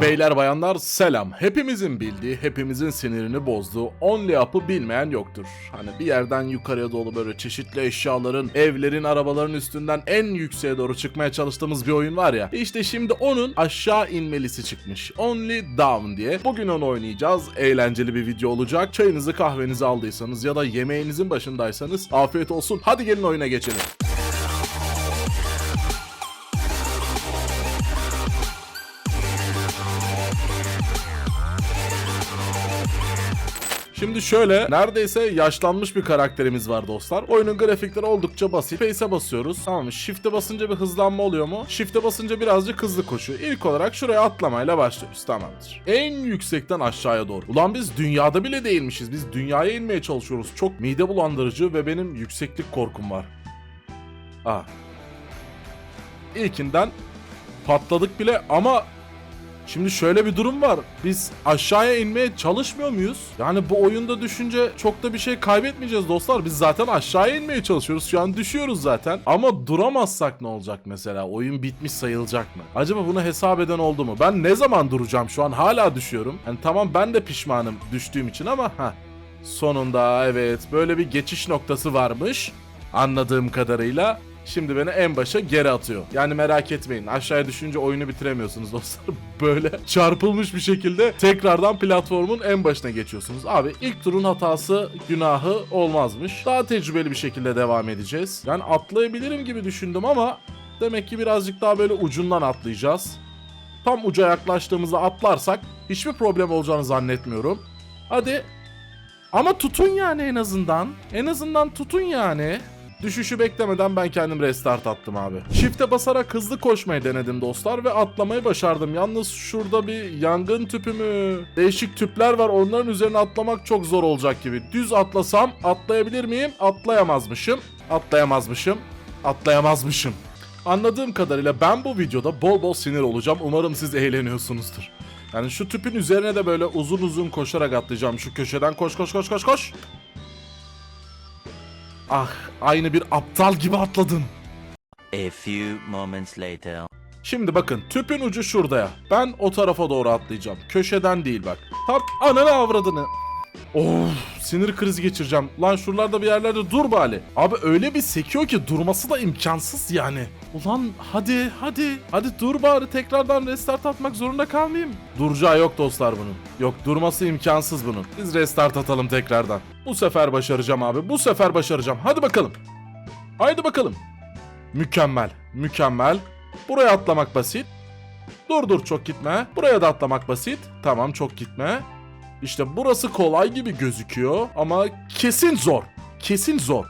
Beyler bayanlar selam. Hepimizin bildiği, hepimizin sinirini bozduğu Only Up'ı bilmeyen yoktur. Hani bir yerden yukarıya doğru böyle çeşitli eşyaların, evlerin, arabaların üstünden en yükseğe doğru çıkmaya çalıştığımız bir oyun var ya. İşte şimdi onun aşağı inmelisi çıkmış. Only Down diye. Bugün onu oynayacağız. Eğlenceli bir video olacak. Çayınızı kahvenizi aldıysanız ya da yemeğinizin başındaysanız afiyet olsun. Hadi gelin oyuna geçelim. Şimdi şöyle neredeyse yaşlanmış bir karakterimiz var dostlar. Oyunun grafikleri oldukça basit. Face'e basıyoruz. Tamam? Shift'e basınca bir hızlanma oluyor mu? Shift'e basınca birazcık hızlı koşuyor. İlk olarak şuraya atlamayla başlıyoruz. Tamamdır. En yüksekten aşağıya doğru. Ulan biz dünyada bile değilmişiz. Biz dünyaya inmeye çalışıyoruz. Çok mide bulandırıcı ve benim yükseklik korkum var. Ah. İlkinden patladık bile ama Şimdi şöyle bir durum var. Biz aşağıya inmeye çalışmıyor muyuz? Yani bu oyunda düşünce çok da bir şey kaybetmeyeceğiz dostlar. Biz zaten aşağıya inmeye çalışıyoruz. Şu an düşüyoruz zaten. Ama duramazsak ne olacak mesela? Oyun bitmiş sayılacak mı? Acaba bunu hesap eden oldu mu? Ben ne zaman duracağım? Şu an hala düşüyorum. Yani tamam ben de pişmanım düştüğüm için ama ha. Sonunda evet böyle bir geçiş noktası varmış. Anladığım kadarıyla. Şimdi beni en başa geri atıyor. Yani merak etmeyin aşağıya düşünce oyunu bitiremiyorsunuz dostlar. Böyle çarpılmış bir şekilde tekrardan platformun en başına geçiyorsunuz. Abi ilk turun hatası günahı olmazmış. Daha tecrübeli bir şekilde devam edeceğiz. Yani atlayabilirim gibi düşündüm ama demek ki birazcık daha böyle ucundan atlayacağız. Tam uca yaklaştığımızda atlarsak hiçbir problem olacağını zannetmiyorum. Hadi ama tutun yani en azından. En azından tutun yani. Düşüşü beklemeden ben kendim restart attım abi. Shift'e basarak hızlı koşmayı denedim dostlar ve atlamayı başardım. Yalnız şurada bir yangın tüpü mü? Değişik tüpler var onların üzerine atlamak çok zor olacak gibi. Düz atlasam atlayabilir miyim? Atlayamazmışım. Atlayamazmışım. Atlayamazmışım. Anladığım kadarıyla ben bu videoda bol bol sinir olacağım. Umarım siz eğleniyorsunuzdur. Yani şu tüpün üzerine de böyle uzun uzun koşarak atlayacağım. Şu köşeden koş koş koş koş koş. Ah aynı bir aptal gibi atladın. A few moments later. Şimdi bakın tüpün ucu şurada ya. Ben o tarafa doğru atlayacağım. Köşeden değil bak. Tam ananı avradını. Of sinir krizi geçireceğim. Lan şuralarda bir yerlerde dur bari. Abi öyle bir sekiyor ki durması da imkansız yani. Ulan hadi hadi. Hadi dur bari tekrardan restart atmak zorunda kalmayayım. Duracağı yok dostlar bunun. Yok durması imkansız bunun. Biz restart atalım tekrardan. Bu sefer başaracağım abi. Bu sefer başaracağım. Hadi bakalım. Haydi bakalım. Mükemmel. Mükemmel. Buraya atlamak basit. Dur dur çok gitme. Buraya da atlamak basit. Tamam çok gitme. İşte burası kolay gibi gözüküyor ama kesin zor. Kesin zor.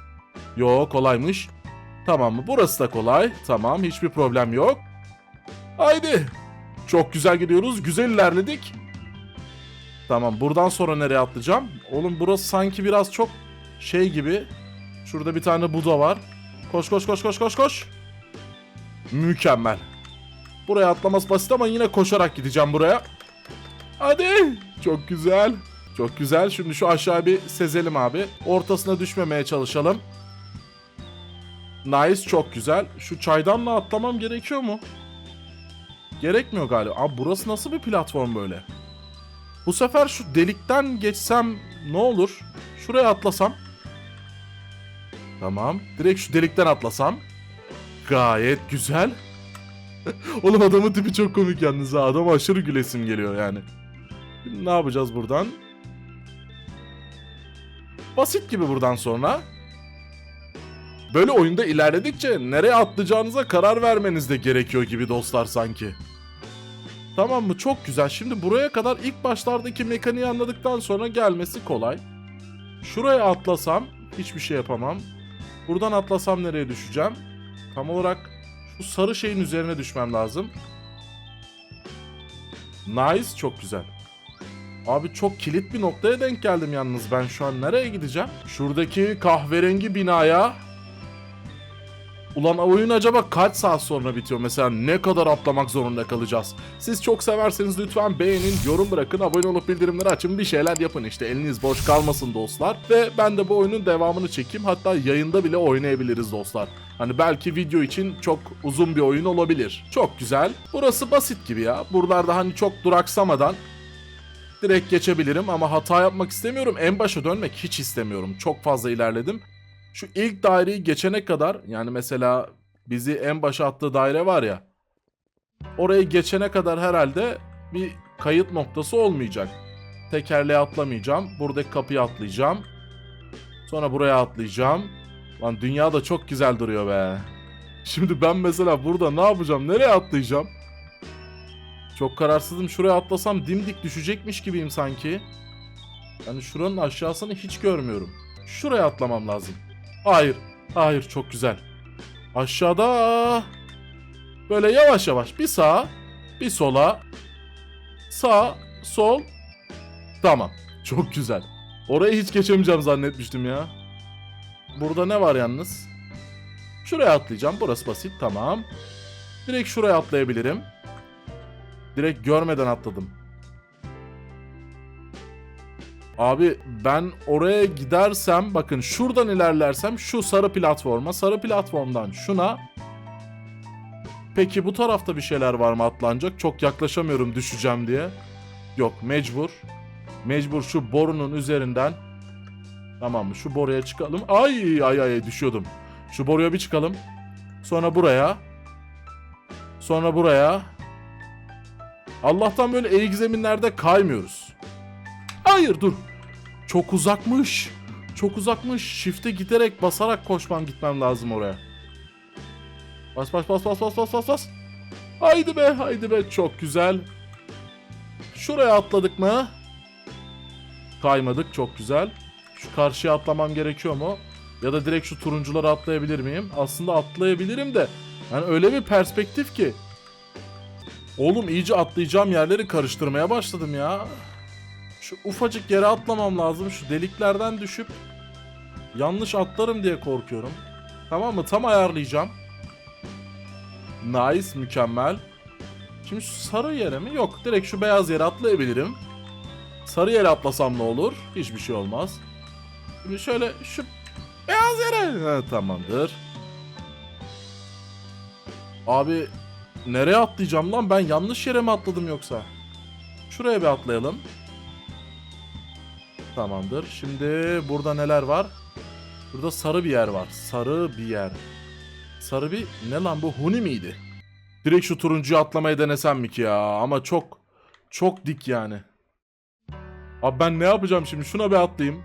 Yo kolaymış. Tamam mı? Burası da kolay. Tamam hiçbir problem yok. Haydi. Çok güzel gidiyoruz. Güzel ilerledik. Tamam buradan sonra nereye atlayacağım? Oğlum burası sanki biraz çok şey gibi. Şurada bir tane Buda var. Koş koş koş koş koş koş. Mükemmel. Buraya atlaması basit ama yine koşarak gideceğim buraya. Hadi. Çok güzel. Çok güzel. Şimdi şu aşağı bir sezelim abi. Ortasına düşmemeye çalışalım. Nice çok güzel. Şu çaydanla atlamam gerekiyor mu? Gerekmiyor galiba. Abi burası nasıl bir platform böyle? Bu sefer şu delikten geçsem ne olur? Şuraya atlasam. Tamam. Direkt şu delikten atlasam. Gayet güzel. Oğlum adamın tipi çok komik yalnız ha. Adam aşırı gülesim geliyor yani. Ne yapacağız buradan? Basit gibi buradan sonra. Böyle oyunda ilerledikçe nereye atlayacağınıza karar vermeniz de gerekiyor gibi dostlar sanki. Tamam mı? Çok güzel. Şimdi buraya kadar ilk başlardaki mekaniği anladıktan sonra gelmesi kolay. Şuraya atlasam hiçbir şey yapamam. Buradan atlasam nereye düşeceğim? Tam olarak şu sarı şeyin üzerine düşmem lazım. Nice, çok güzel. Abi çok kilit bir noktaya denk geldim yalnız ben şu an nereye gideceğim? Şuradaki kahverengi binaya Ulan oyun acaba kaç saat sonra bitiyor? Mesela ne kadar atlamak zorunda kalacağız? Siz çok severseniz lütfen beğenin, yorum bırakın, abone olup bildirimleri açın, bir şeyler yapın işte. Eliniz boş kalmasın dostlar. Ve ben de bu oyunun devamını çekeyim. Hatta yayında bile oynayabiliriz dostlar. Hani belki video için çok uzun bir oyun olabilir. Çok güzel. Burası basit gibi ya. Buralarda hani çok duraksamadan direkt geçebilirim ama hata yapmak istemiyorum. En başa dönmek hiç istemiyorum. Çok fazla ilerledim. Şu ilk daireyi geçene kadar yani mesela bizi en başa attığı daire var ya. Orayı geçene kadar herhalde bir kayıt noktası olmayacak. Tekerleğe atlamayacağım. Buradaki kapıyı atlayacağım. Sonra buraya atlayacağım. Lan dünya da çok güzel duruyor be. Şimdi ben mesela burada ne yapacağım? Nereye atlayacağım? Çok kararsızım. Şuraya atlasam dimdik düşecekmiş gibiyim sanki. Yani şuranın aşağısını hiç görmüyorum. Şuraya atlamam lazım. Hayır. Hayır çok güzel. Aşağıda. Böyle yavaş yavaş bir sağa bir sola. Sağ sol. Tamam. Çok güzel. Orayı hiç geçemeyeceğim zannetmiştim ya. Burada ne var yalnız? Şuraya atlayacağım. Burası basit. Tamam. Direkt şuraya atlayabilirim. Direkt görmeden atladım. Abi ben oraya gidersem bakın şuradan ilerlersem şu sarı platforma, sarı platformdan şuna. Peki bu tarafta bir şeyler var mı atlanacak? Çok yaklaşamıyorum düşeceğim diye. Yok mecbur. Mecbur şu borunun üzerinden. Tamam mı? Şu boruya çıkalım. Ay ay ay düşüyordum. Şu boruya bir çıkalım. Sonra buraya. Sonra buraya. Allah'tan böyle eğik zeminlerde kaymıyoruz. Hayır dur. Çok uzakmış. Çok uzakmış. Shift'e giderek basarak koşmam gitmem lazım oraya. Bas bas bas bas bas bas bas bas. Haydi be haydi be çok güzel. Şuraya atladık mı? Kaymadık çok güzel. Şu karşıya atlamam gerekiyor mu? Ya da direkt şu turuncuları atlayabilir miyim? Aslında atlayabilirim de. Yani öyle bir perspektif ki. Oğlum iyice atlayacağım yerleri karıştırmaya başladım ya. Şu ufacık yere atlamam lazım. Şu deliklerden düşüp yanlış atlarım diye korkuyorum. Tamam mı? Tam ayarlayacağım. Nice, mükemmel. Şimdi şu sarı yere mi? Yok, direkt şu beyaz yere atlayabilirim. Sarı yere atlasam ne olur? Hiçbir şey olmaz. Şimdi şöyle şu beyaz yere. Ha, tamamdır. Abi nereye atlayacağım lan? Ben yanlış yere mi atladım yoksa? Şuraya bir atlayalım. Tamamdır. Şimdi burada neler var? Burada sarı bir yer var. Sarı bir yer. Sarı bir ne lan bu Huni miydi? Direkt şu turuncuyu atlamaya denesem mi ki ya? Ama çok çok dik yani. Abi ben ne yapacağım şimdi? Şuna bir atlayayım.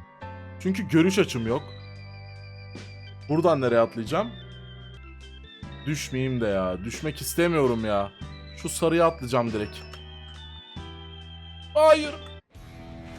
Çünkü görüş açım yok. Buradan nereye atlayacağım? Düşmeyeyim de ya. Düşmek istemiyorum ya. Şu sarıya atlayacağım direkt. Hayır.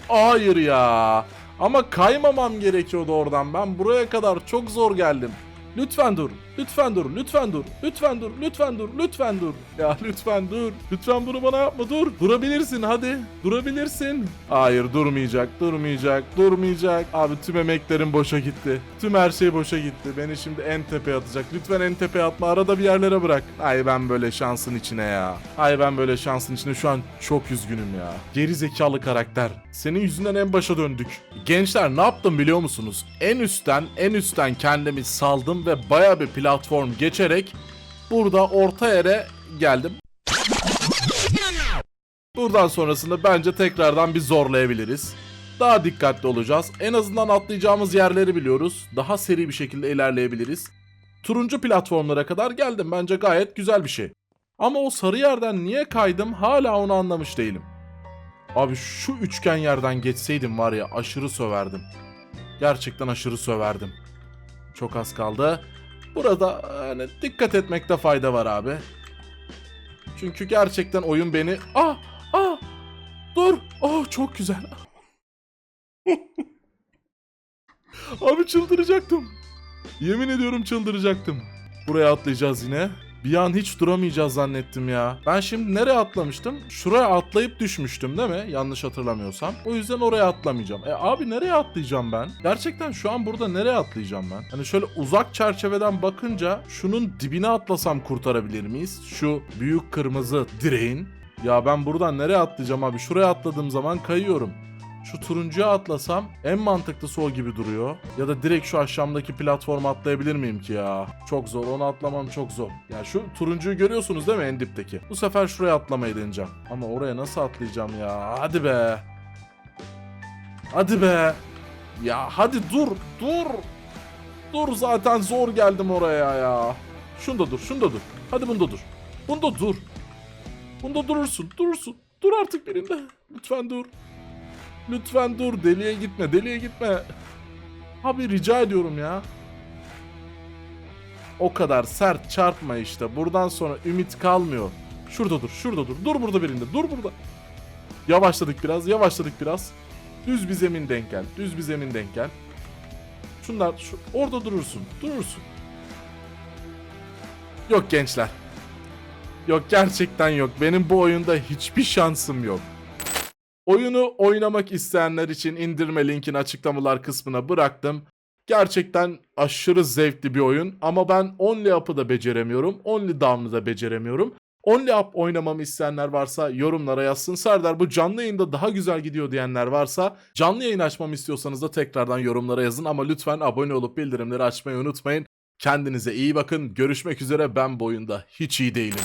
Hayır ya. Ama kaymamam gerekiyordu oradan. Ben buraya kadar çok zor geldim. Lütfen dur. Lütfen dur. Lütfen dur. Lütfen dur. Lütfen dur. Lütfen dur. Ya lütfen dur. Lütfen bunu bana yapma. Dur. Durabilirsin hadi. Durabilirsin. Hayır durmayacak. Durmayacak. Durmayacak. Abi tüm emeklerim boşa gitti. Tüm her şey boşa gitti. Beni şimdi en tepeye atacak. Lütfen en tepeye atma. Arada bir yerlere bırak. Ay ben böyle şansın içine ya. Ay ben böyle şansın içine şu an çok üzgünüm ya. Geri zekalı karakter. Senin yüzünden en başa döndük. Gençler ne yaptım biliyor musunuz? En üstten en üstten kendimi saldım ve baya bir platform geçerek burada orta yere geldim. Buradan sonrasında bence tekrardan bir zorlayabiliriz. Daha dikkatli olacağız. En azından atlayacağımız yerleri biliyoruz. Daha seri bir şekilde ilerleyebiliriz. Turuncu platformlara kadar geldim. Bence gayet güzel bir şey. Ama o sarı yerden niye kaydım hala onu anlamış değilim. Abi şu üçgen yerden geçseydim var ya aşırı söverdim. Gerçekten aşırı söverdim. Çok az kaldı. Burada hani dikkat etmekte fayda var abi. Çünkü gerçekten oyun beni... Ah! Ah! Dur! Oh çok güzel. abi çıldıracaktım. Yemin ediyorum çıldıracaktım. Buraya atlayacağız yine. Bir an hiç duramayacağız zannettim ya. Ben şimdi nereye atlamıştım? Şuraya atlayıp düşmüştüm değil mi? Yanlış hatırlamıyorsam. O yüzden oraya atlamayacağım. E abi nereye atlayacağım ben? Gerçekten şu an burada nereye atlayacağım ben? Hani şöyle uzak çerçeveden bakınca şunun dibine atlasam kurtarabilir miyiz? Şu büyük kırmızı direğin. Ya ben buradan nereye atlayacağım abi? Şuraya atladığım zaman kayıyorum. Şu turuncuya atlasam en mantıklısı o gibi duruyor. Ya da direkt şu aşağımdaki platforma atlayabilir miyim ki ya? Çok zor. Onu atlamam çok zor. Ya şu turuncuyu görüyorsunuz değil mi en dipteki? Bu sefer şuraya atlamayı deneyeceğim. Ama oraya nasıl atlayacağım ya? Hadi be. Hadi be. Ya hadi dur. Dur. Dur zaten zor geldim oraya ya. Şunda dur. Şunda dur. Hadi bunda dur. Bunda dur. Bunda durursun. Durursun. Dur artık birinde. Lütfen dur. Lütfen dur deliye gitme deliye gitme. Abi rica ediyorum ya. O kadar sert çarpma işte. Buradan sonra ümit kalmıyor. Şurada dur şurada dur. Dur burada birinde dur burada. Yavaşladık biraz yavaşladık biraz. Düz bir zemin denk gel. Düz bir zemin denk gel. Şunlar şu, orada durursun. Durursun. Yok gençler. Yok gerçekten yok. Benim bu oyunda hiçbir şansım yok. Oyunu oynamak isteyenler için indirme linkini açıklamalar kısmına bıraktım. Gerçekten aşırı zevkli bir oyun ama ben Only Up'ı da beceremiyorum. Only Down'ı da beceremiyorum. Only Up oynamamı isteyenler varsa yorumlara yazsın. Serdar bu canlı yayında daha güzel gidiyor diyenler varsa canlı yayın açmamı istiyorsanız da tekrardan yorumlara yazın. Ama lütfen abone olup bildirimleri açmayı unutmayın. Kendinize iyi bakın. Görüşmek üzere ben bu oyunda hiç iyi değilim.